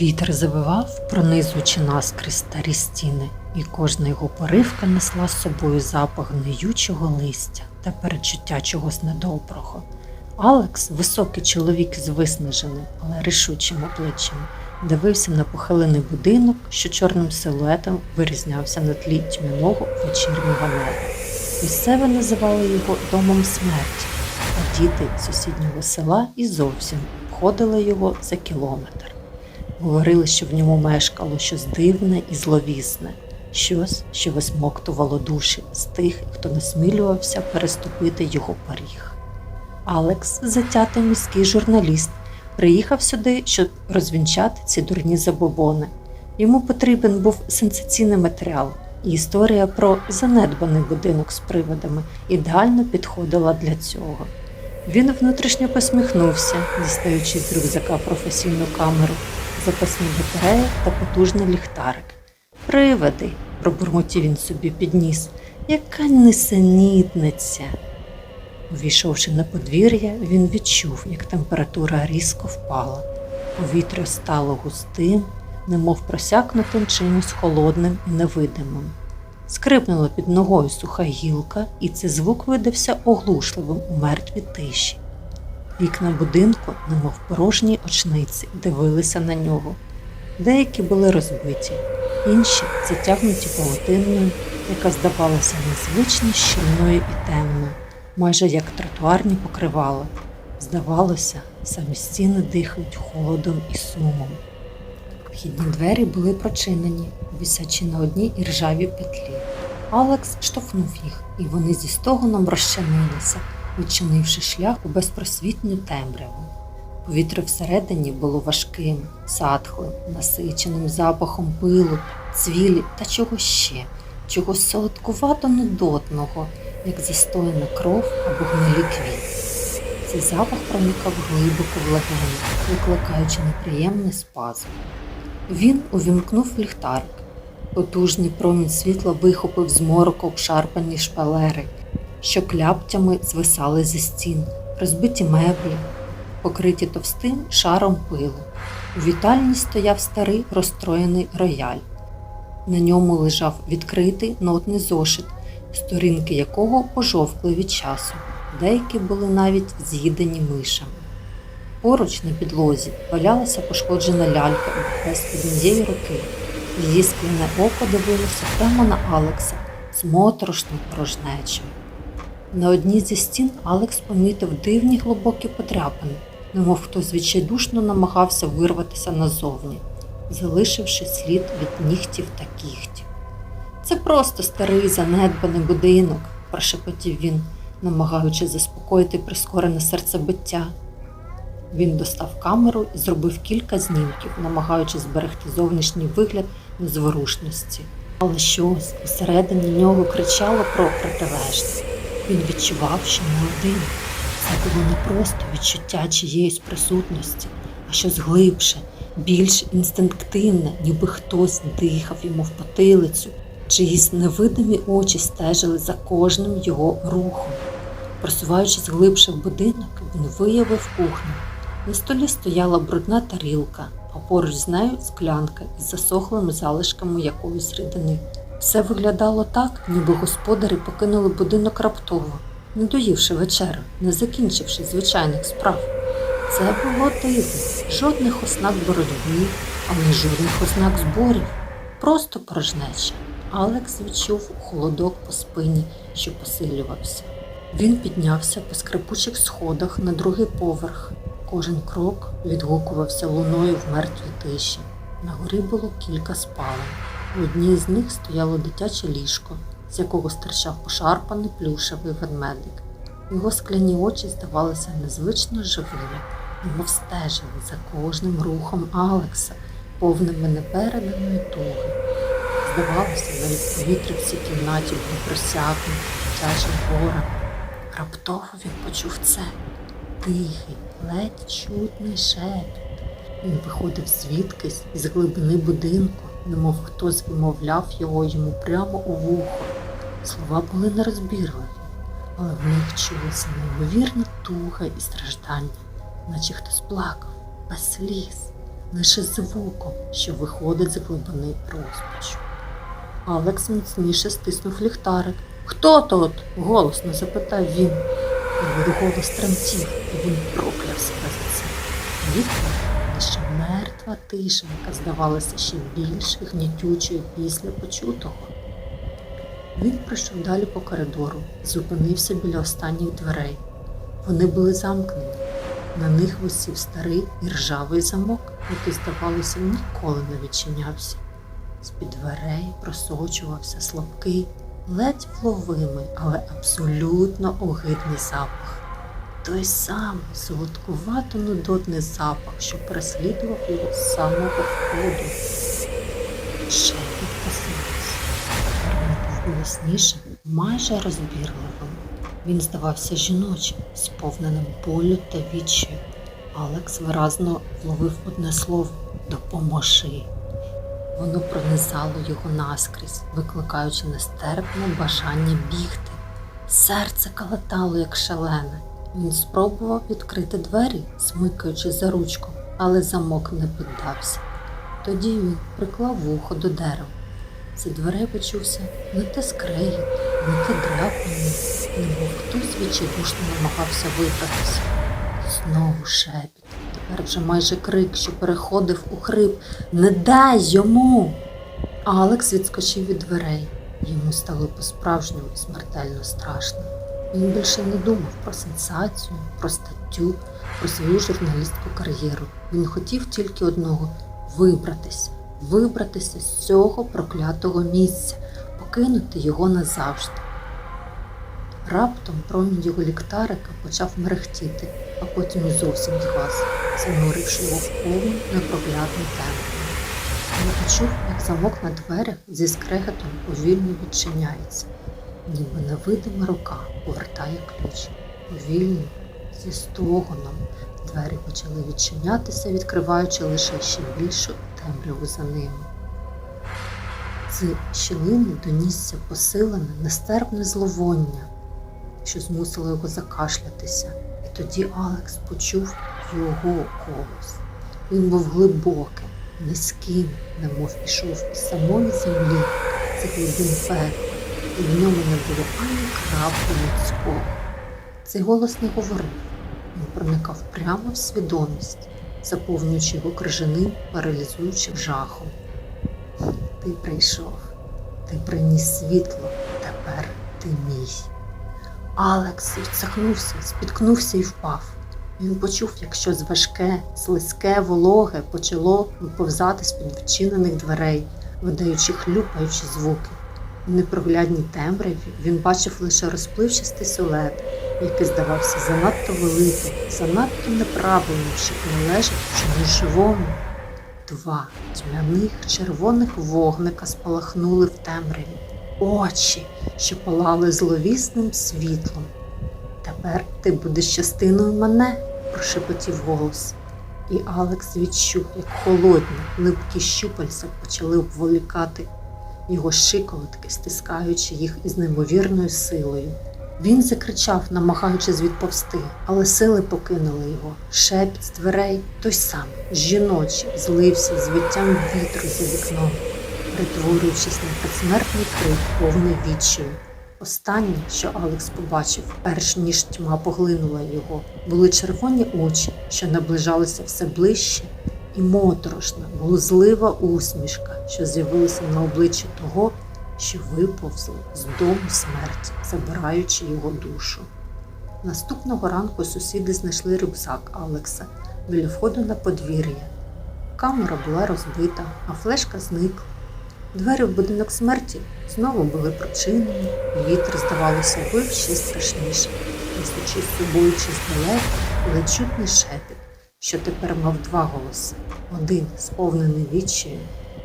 Вітер завивав, пронизуючи наскрізь старі стіни, і кожна його поривка несла з собою запах гниючого листя та перечуття чогось недоброго. Алекс, високий чоловік з виснаженим, але рішучим обличчям, дивився на похилений будинок, що чорним силуетом вирізнявся на тлі тьмяного вечірнього неба. Місцеві називали його домом смерті, а діти сусіднього села і зовсім обходили його за кілометр. Говорили, що в ньому мешкало щось дивне і зловісне, щось, що висмоктувало душі з тих, хто насмілювався переступити його поріг. Алекс, затятий міський журналіст, приїхав сюди, щоб розвінчати ці дурні забобони. Йому потрібен був сенсаційний матеріал, і історія про занедбаний будинок з приводами ідеально підходила для цього. Він внутрішньо посміхнувся, дістаючи з рюкзака професійну камеру, запасні батареї та потужний ліхтарик. Привиди, пробурмотів він собі підніс, яка несенітниця. Увійшовши на подвір'я, він відчув, як температура різко впала. Повітря стало густим, немов просякнутим чимось холодним і невидимим. Скрипнула під ногою суха гілка, і цей звук видався оглушливим у мертвій тиші. Вікна будинку, немов порожні очниці, дивилися на нього. Деякі були розбиті, інші затягнуті павутинною, яка здавалася незвично щільною і темною, майже як тротуарні покривала. Здавалося, самі стіни дихають холодом і сумом. Вхідні двері були прочинені, висячи на одній іржавій петлі. Алекс штовхнув їх, і вони зі стогоном розчинилися, відчинивши шлях у безпросвітню темряву. Повітря всередині було важким, затхлим, насиченим запахом пилу, цвілі та чогось ще, чогось солодкувато нудотного, як застояна кров або гнилі квіти. Цей запах проникав глибоко в легені, викликаючи неприємний спазм. Він увімкнув ліхтарик. Потужний промінь світла вихопив з мороку обшарпані шпалери, що кляптями звисали зі стін, розбиті меблі, покриті товстим шаром пилу. У вітальні стояв старий розстроєний рояль. На ньому лежав відкритий нотний зошит, сторінки якого пожовкли від часу, деякі були навіть з'їдені мишами. Поруч на підлозі валялася пошкоджена лялька без однієї руки. Її скляне око дивилося прямо на Алекса з моторошною порожнечою. На одній зі стін Алекс помітив дивні глибокі подряпини, немов хтось відчайдушно намагався вирватися назовні, залишивши слід від нігтів та кігтів. Це просто старий занедбаний будинок, прошепотів він, намагаючись заспокоїти прискорене серцебиття. Він достав камеру і зробив кілька знімків, намагаючись зберегти зовнішній вигляд незворушності. Але щось всередині нього кричало про протилежність. Він відчував, що один. Це було не просто відчуття чиєїсь присутності, а щось глибше, більш інстинктивне, ніби хтось дихав йому в потилицю, чиїсь невидимі очі стежили за кожним його рухом. Просуваючись глибше в будинок, він виявив кухню. На столі стояла брудна тарілка, а поруч з нею склянка із засохлими залишками якоїсь рідини. Все виглядало так, ніби господарі покинули будинок раптово, не доївши вечерю, не закінчивши звичайних справ. Це було дивно, жодних ознак боротьби, але жодних ознак зборів, просто порожнеча. Алекс відчув холодок по спині, що посилювався. Він піднявся по скрипучих сходах на другий поверх. Кожен крок відгукувався луною в мертвій тиші. На горі було кілька спалень. У одній з них стояло дитяче ліжко, з якого стирчав пошарпаний плюшевий ведмедик. Його скляні очі здавалися незвично живими, немов стежили за кожним рухом Алекса, повними непереданої туги. Здавалося, навіть повітря в цій кімнаті було просякнуте дитячим горем. Раптово він почув це тихий, ледь чутний шепіт. Він виходив звідкись із глибини будинку, немов хтось вимовляв його йому прямо у вухо. Слова були нерозбірливі, але в них чулося неймовірна туга і страждання, наче хтось плакав без сліз. лише звуком, що виходить з глибини розпачу. Алекс міцніше стиснув ліхтарик. Хто тут? голосно запитав він. Його голос тремтів, і він прокляв себе за це. Відповідь лише мертва тиша, яка здавалася ще більш гнітючою після почутого. Він пройшов далі по коридору, зупинився біля останніх дверей. Вони були замкнені. На них висів старий і ржавий замок, який, здавалося, ніколи не відчинявся. З-під дверей просочувався слабкий, ледь вловимий, але абсолютно огидний запах. Той самий солодкувато нудотний запах, що переслідував його з самого входу. Шепіт посилився. Голоснішим, майже розбірливим. Він здавався жіночим, сповненим болю та відчаю. Алекс виразно вловив одне слово допоможи. Воно пронизало його наскрізь, викликаючи нестерпне бажання бігти. Серце калатало, як шалене. Він спробував відкрити двері, смикаючи за ручку, але замок не піддався. Тоді він приклав вухо до дерева. З дверей почувся не те скрегіт, не те дряпання, немов хтось відчайдушно намагався вибратися. Знову шепіт, тепер вже майже крик, що переходив у хрип. Не дай йому. Алекс відскочив від дверей. Йому стало по-справжньому смертельно страшно. Він більше не думав про сенсацію, про статтю, про свою журналістську кар'єру. Він хотів тільки одного вибратися, вибратися з цього проклятого місця, покинути його назавжди. Раптом промінь його ліхтарика почав мерехтіти, а потім зовсім згас, зануривши його в повну непроглядну темряву. Він почув, як замок на дверях зі скрегетом повільно відчиняється, ніби невидима рука повертає ключ. Повільно, зі стогоном, двері почали відчинятися, відкриваючи лише ще більшу темряву за ними. З щілини донісся посилене, нестерпне зловоння, що змусило його закашлятися, і тоді Алекс почув його голос. Він був глибоким, низьким, немов пішов із самої землі, з глибин пекла, і в ньому не було ані краплі людського. Цей голос не говорив, він проникав прямо в свідомість, заповнюючи його крижаним, паралізуючим жахом. Ти прийшов, ти приніс світло, тепер ти мій. Алекс відсахнувся, спіткнувся і впав. Він почув, як щось важке, слизьке, вологе почало виповзати з-під відчинених дверей, видаючи хлюпаючі звуки. В непроглядній темряві він бачив лише розпливчастий силует, який здавався занадто великим, занадто неправильним, щоб належати чомусь живому. Два тьмяних червоних вогника спалахнули в темряві, очі, що палали зловісним світлом. Тепер ти будеш частиною мене, прошепотів голос. І Алекс відчув, як холодні, липкі щупальця почали обволікати його щиколотки, стискаючи їх із неймовірною силою. Він закричав, намагаючись відповсти, але сили покинули його. Шепіт з дверей, той самий, жіночий, злився з виттям вітру за вікном, перетворюючись на предсмертний крик, повний відчаю. Останнє, що Алекс побачив, перш ніж тьма поглинула його, були червоні очі, що наближалися все ближче, і моторошна, глузлива усмішка, що з'явилася на обличчі того, що виповзли з дому смерті, забираючи його душу. Наступного ранку сусіди знайшли рюкзак Алекса біля входу на подвір'я. Камера була розбита, а флешка зникла. Двері в будинок смерті знову були прочинені, і вітер, здавалося, вив ще страшніше, несучи з собою чи здалека ледь чутний шепіт, що тепер мав два голоси: один сповнений відчаю,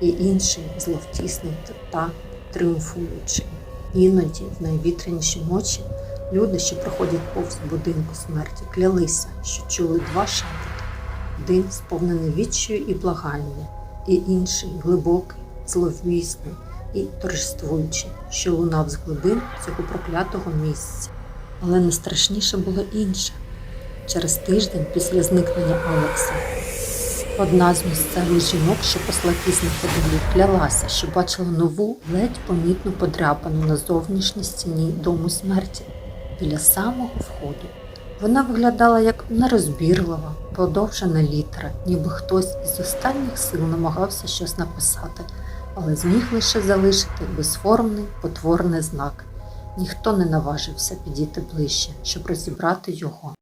і інший зловтісний та тріумфуючий. Іноді, в найвітряніші ночі, люди, що проходять повз будинку смерті, клялися, що чули два шепоти: один сповнений відчаю і благання, і інший глибокий зловісний і торжествуючий, що лунав з глибин цього проклятого місця. Але найстрашніше було інше. Через тиждень після зникнення Алекса Одна з місцевих жінок, що пасла кіз на подолі, клялася, що бачила нову, ледь помітну подряпану на зовнішній стіні дому смерті біля самого входу. Вона виглядала як нерозбірлива, подовжена літера, ніби хтось із останніх сил намагався щось написати, але зміг лише залишити безформний потворний знак. Ніхто не наважився підійти ближче, щоб розібрати його.